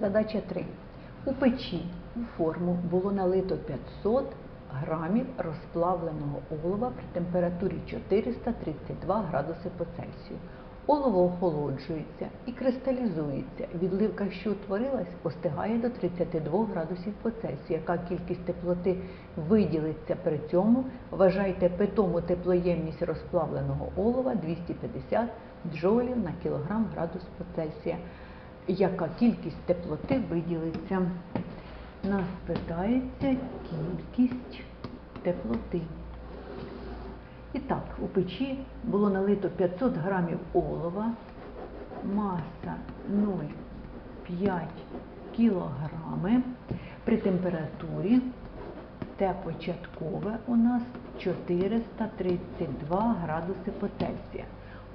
Задача 3. У печі у форму було налито 500 грамів розплавленого олова при температурі 432 градуси по Цельсію. Олово охолоджується і кристалізується. Відливка, що утворилась, остигає до 32 градусів по Цельсію. Яка кількість теплоти виділиться при цьому? Вважайте питому теплоємність розплавленого олова 250 джолів на кілограм градус по Цельсія. Яка кількість теплоти виділиться? Нас питається кількість теплоти. І так, у печі було налито 500 грамів олова, маса 0,5 кілограми. При температурі те початкове у нас 432 градуси по Цельсія.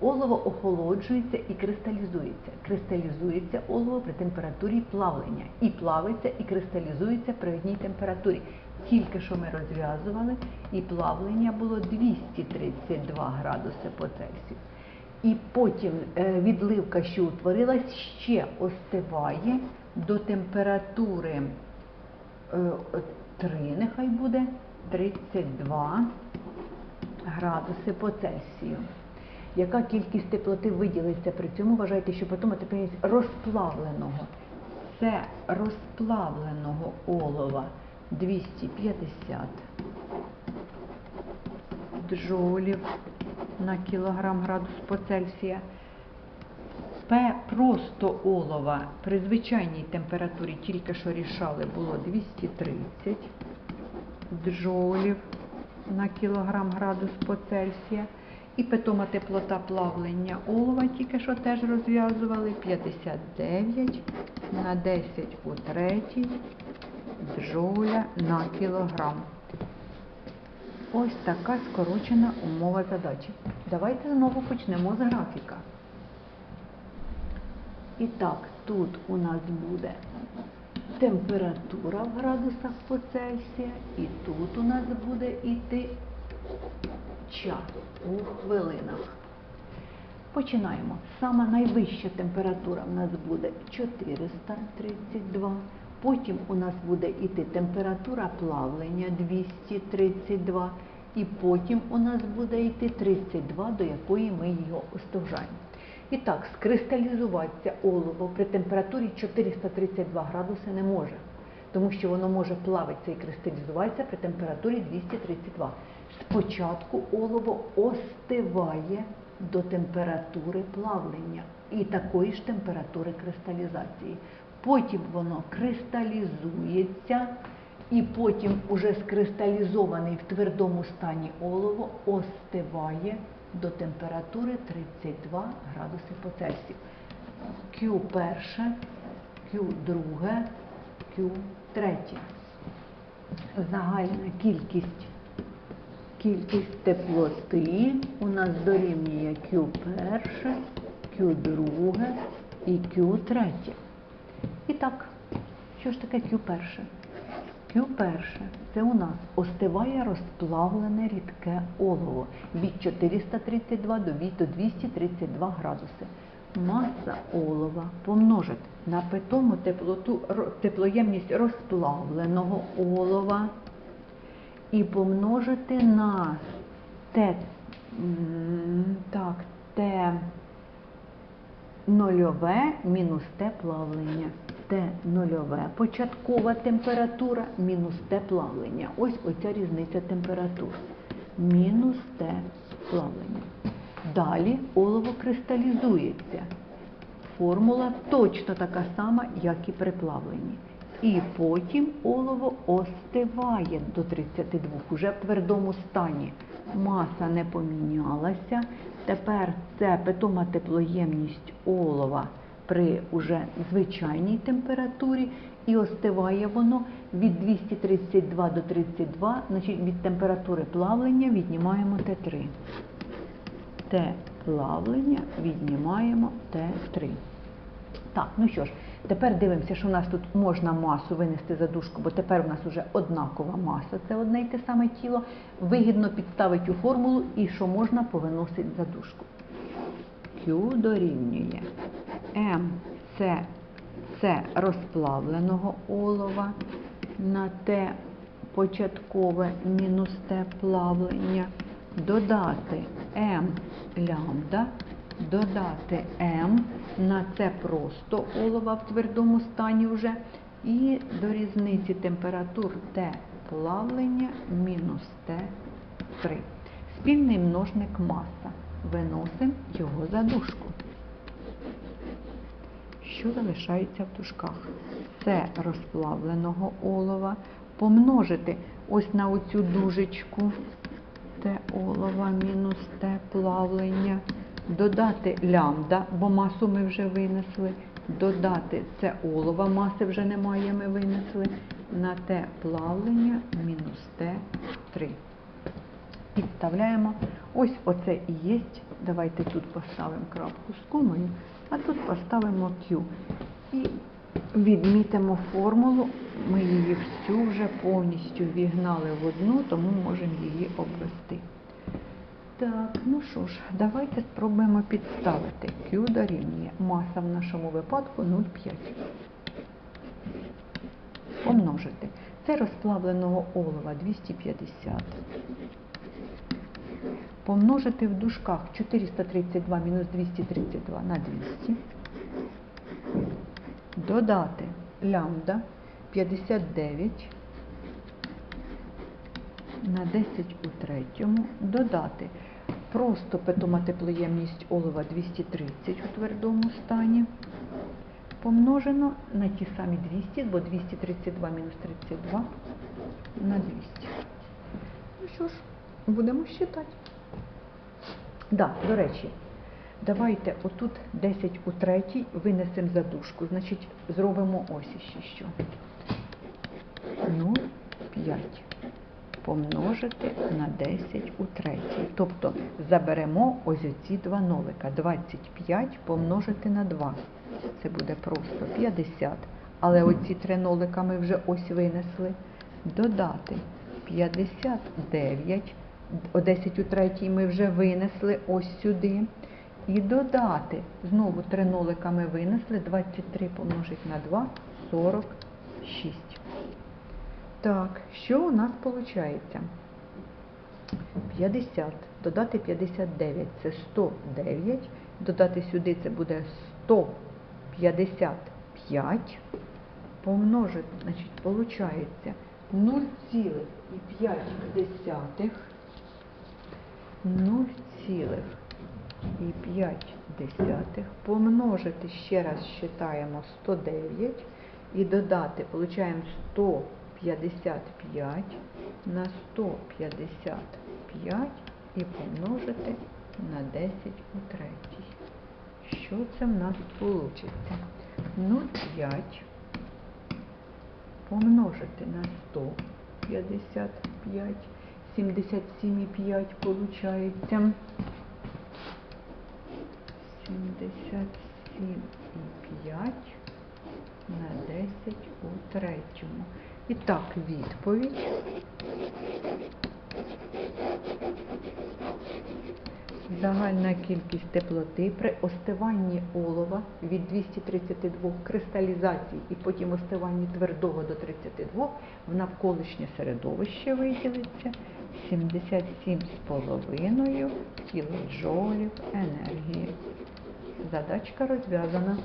Олово охолоджується і кристалізується. Кристалізується олово при температурі плавлення. І плавиться, і кристалізується при одній температурі. Тільки що ми розв'язували, і плавлення було 232 градуси по Цельсію. І потім е, відливка, що утворилась, ще остиває до температури е, 3, нехай буде 32 градуси по Цельсію. Яка кількість теплоти виділиться при цьому? Вважайте, що потім теплість розплавленого. Це розплавленого олова 250 джолів на кілограм градус по Цельсія. П просто олова при звичайній температурі, тільки що рішали, було 230 джолів на кілограм градус по Цельсія. І питома теплота плавлення олова, тільки що теж розв'язували, 59 на 10 у третій джоуля на кілограм. Ось така скорочена умова задачі. Давайте знову почнемо з графіка. І так, тут у нас буде температура в градусах по Цельсія, і тут у нас буде йти час у хвилинах. Починаємо. Сама найвища температура в нас буде 432. Потім у нас буде йти температура плавлення 232. І потім у нас буде йти 32, до якої ми його остужаємо. І так, скристалізуватися олово при температурі 432 градуси не може, тому що воно може плавитися і кристалізуватися при температурі 232. Спочатку олово остиває до температури плавлення і такої ж температури кристалізації. Потім воно кристалізується, і потім уже скристалізований в твердому стані олово остиває до температури 32 градуси по Цельсію. Q перше, Q друге, Q третє. Загальна кількість кількість теплоти у нас дорівнює Q перше, Q друге і Q третє. І так, що ж таке Q перше? Q перше це у нас остиває розплавлене рідке олово від 432 до 232 градуси. Маса олова помножити на питому теплоту, теплоємність розплавленого олова і помножити на Т, так, Т нульове мінус Т плавлення. Т нульове початкова температура мінус Т плавлення. Ось оця різниця температур. Мінус Т плавлення. Далі олово кристалізується. Формула точно така сама, як і при плавленні. І потім олово остиває до 32, уже в твердому стані. Маса не помінялася. Тепер це питома теплоємність олова при уже звичайній температурі і остиває воно від 232 до 32, значить від температури плавлення віднімаємо Т3. Т плавлення віднімаємо Т3. Так, ну що ж, тепер дивимося, що у нас тут можна масу винести за дужку, бо тепер у нас вже однакова маса, це одне й те саме тіло. Вигідно підставити у формулу і що можна повиносити за дужку. Q дорівнює М це розплавленого олова на Т початкове мінус Т плавлення, додати М лямбда, додати М на С просто олова в твердому стані вже, і до різниці температур Т плавлення мінус Т3. Спільний множник маса. Виносимо його за дужку. Що залишається в дужках? Це розплавленого олова помножити ось на оцю дужечку Т олова мінус Т плавлення, додати лямбда, бо масу ми вже винесли, додати це олова, маси вже немає, ми винесли, на Т плавлення мінус Т3. Підставляємо. Ось оце і є. Давайте тут поставимо крапку з комою, а тут поставимо Q. І відмітимо формулу. Ми її всю вже повністю вігнали в одну, тому можемо її обвести. Так, ну що ж, давайте спробуємо підставити. Q дорівнює. Маса в нашому випадку 0,5. Помножити. Це розплавленого олова 250 помножити в дужках 432 мінус 232 на 200, додати лямбда 59 на 10 у третьому, додати просто питоматеплоємність олова 230 у твердому стані, помножено на ті самі 200, бо 232 мінус 32 на 200. Ну що ж, будемо считати. Да, до речі, давайте отут 10 у третій винесемо за дужку. Значить, зробимо ось іще що. 0,5 помножити на 10 у третій. Тобто заберемо ось оці два нолика. 25 помножити на 2. Це буде просто 50. Але оці три нолика ми вже ось винесли. Додати 59 о 10 у третій ми вже винесли ось сюди. І додати, знову три нолика ми винесли, 23 помножить на 2, 46. Так, що у нас виходить? 50, додати 59, це 109, додати сюди це буде 155, помножити, значить, виходить 0,5 0,5 помножити, ще раз считаємо 109 і додати, получаємо 155 на 155 і помножити на 10 у третій. Що це в нас вийде? 0,5 помножити на 155 77,5 получається. 77,5 на 10 у третьому. І так, відповідь. Загальна кількість теплоти при остиванні олова від 232 кристалізацій і потім остиванні твердого до 32 в навколишнє середовище виділиться 77,5 кілоджолів енергії. Задачка розв'язана.